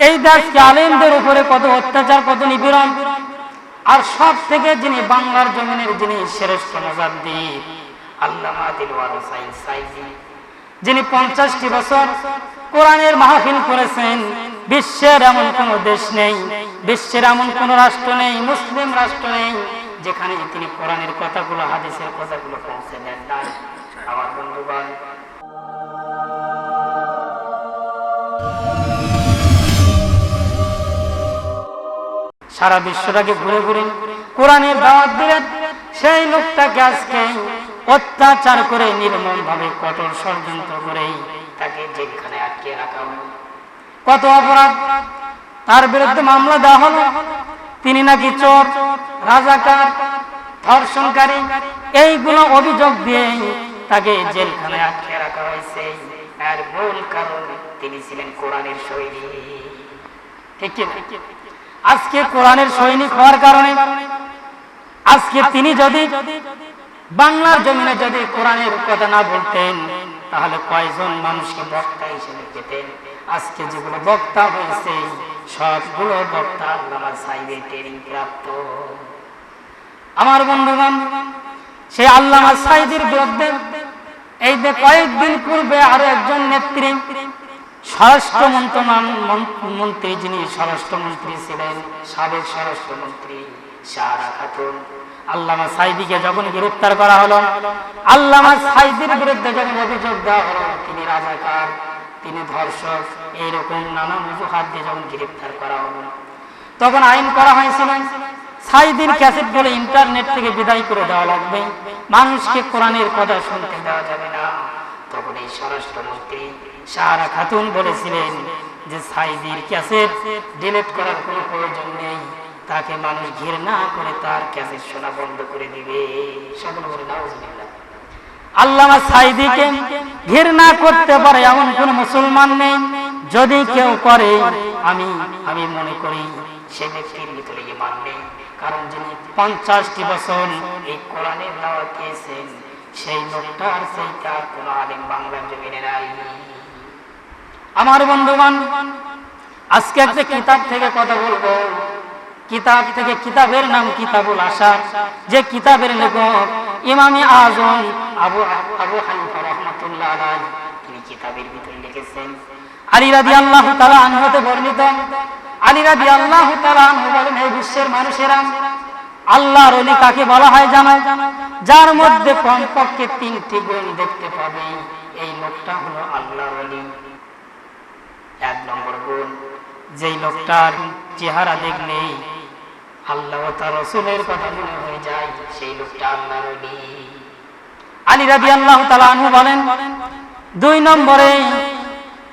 এই দেশকে আলেমদের উপরে কত অত্যাচার, কত নিপীড়ন? আর সব থেকে যিনি বাংলার জমিনের, যিনি শ্রেষ্ঠ সাইজি যিনি পঞ্চাশটি বছর কোরআনের মাহফিল করেছেন, বিশ্বের এমন কোন দেশ নেই, বিশ্বের এমন কোন রাষ্ট্র নেই, মুসলিম রাষ্ট্র নেই, যেখানে তিনি কোরআনের কথাগুলো, হাদিসের কথাগুলো পৌঁছে দেন আমার বন্ধুগণ সারা বিশ্বটাকে ঘুরে ঘুরে কোরআনের দাওয়াত দিলেন। সেই লোকটাকে আজকে অত্যাচার করে নির্মম ভাবে কঠোর ষড়যন্ত্র করে তাকে জেলখানে আটকে রাখা হলো। কত অপরাধ? তার বিরুদ্ধে মামলা দেওয়া হলো। তিনি নাকি চোর, রাজাকার, ধর্ষণকারী, এইগুলো অভিযোগ দিয়ে তাকে জেলখানে আটকে রাখা হয়েছে। আর মূল কারণ তিনি ছিলেন কোরআনের শৈলী ঠিক? আজকে কোরআনের সৈনিক হওয়ার কারণে, আজকে তিনি যদি বাংলার জমিনে যদি কোরআনের কথা না বলতেন, তাহলে কয়জন মানুষকে বক্তা হিসেবে পেতেন আজকে যেগুলো বক্তা হয়েছে, সবগুলো বক্তা আল্লামা সাহেবের প্রাপ্ত। আমার বন্ধুগণ, সেই আল্লামা সাইদের বিরুদ্ধে এই যে কয়েকদিন পূর্বে আরও একজন নেত্রী স্বরাষ্ট্র মন্ত্রী যিনি স্বরাষ্ট্রমন্ত্রী ছিলেন, সাবেক স্বরাষ্ট্রমন্ত্রী সারা খাতুন। আল্লামা সাইদিকে যখন গ্রেফতার করা হলো, আল্লামা সাইদির বিরুদ্ধে যখন অভিযোগ দেওয়া হলো, তিনি রাজাকার, তিনি ধর্ষক, এইরকম নানা অজুহাত দিয়ে যখন গ্রেফতার করা হলো। তখন আইন করা হয়েছিল, সাইদির ক্যাসেট বলে ইন্টারনেট থেকে বিদায় করে দেওয়া লাগবে। মানুষকে কোরআনের কথা শুনতে দেওয়া যাবে না। তখন এই স্বরাষ্ট্রমন্ত্রী সারা খাতুন বলেছিলেন যে সাইদির ক্যাসেট ডিলিট করার কোনো প্রয়োজন নেই। তাকে মানুষ ঘৃণা করে তার ক্যাসেট শোনা বন্ধ করে দিবে। আল্লামা সাইদিকে করতে পারে এমন কোন মুসলমান নেই। যদি কেউ করে, আমি আমি মনে করি সে ব্যক্তির ভিতরে ইমান নেই। কারণ যিনি পঞ্চাশটি বছর এই কোরআনের সেই লোকটার সেই তার কোন আলেম বাংলার জমিনে নাই। আমার বন্ধুগণ, আজকে একটা কিতাব থেকে কথা বলব। কিতাব থেকে কিতাবের নাম কিতাবুল আশার। যে কিতাবের লেখক ইমামি আজম আবু আবু হানিফা রহমাতুল্লাহ তিনি কিতাবের ভিতরে লিখেছেন, আলী আনহতে বর্ণিত। আলী রাদিয়াল্লাহু তাআলা আনহু বলেন এই বিশ্বের মানুষেরা, আল্লাহর ওলি কাকে বলা হয় জানো? যার মধ্যে কমপক্ষে তিনটি গুণ দেখতে পাবে। এই লোকটা হলো আল্লাহর এক নম্বর গুণ, যেই লোকটার চেহারা দেখলেই আল্লাহ তার রসুলের কথা মনে হয়ে যায়, সেই লোকটা আল্লাহর ওলি। আলী রাবি আল্লাহ তালা বলেন, দুই নম্বরে,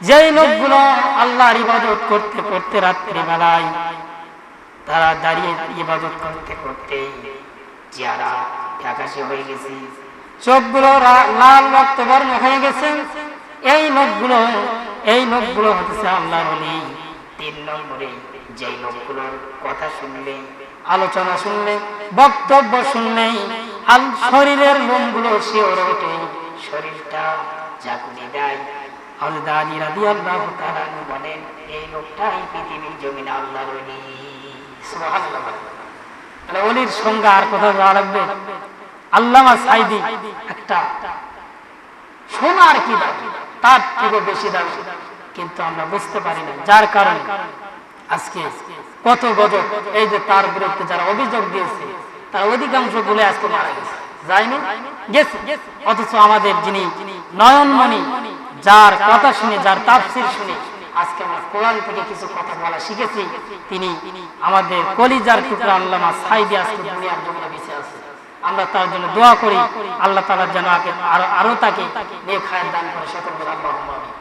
যেই লোকগুলো আল্লাহর ইবাদত করতে করতে রাত্রি বেলায় তারা দাঁড়িয়ে ইবাদত করতে করতে চেহারা ফ্যাকাশে হয়ে গেছে। চোখগুলো লাল রক্ত বর্ণ হয়ে গেছে। এই লোকগুলো এই লোকগুলো হতেছে আল্লাহর ওলি। তিন নম্বরে, যেই লোকগুলোর কথা শুনলে, আলোচনা শুনলে, বক্তব্য শুনলে শরীরের লোমগুলো শিওরে ওঠে, শরীরটা জাগুনি দেয়। লোকটাই পৃথিবীর আর কোথাও যাওয়া একটা সোনার কি দাম? তার থেকে বেশি দাম। কিন্তু আমরা বুঝতে পারি না, যার কারণে আজকে কত গজব, এই যে তার বিরুদ্ধে যারা অভিযোগ দিয়েছে, তার অধিকাংশগুলো আজকে মারা গেছে। যায়নি? গেছে। অথচ আমাদের যিনি নয়নমণি, যার কথা শুনে, যার তাফসির শুনে আজকে আমরা কোরআন থেকে কিছু কথা বলা শিখেছি। তিনি আমাদের কলিজার টুকরা আল্লামা সাইদি আজকে দুনিয়ার জন্য বেঁচে আছে। আমরা তার জন্য দোয়া করি। আল্লাহ তালার যেন আরও আরও তাকে নেক খায়ের দান করে। সকল আল্লাহ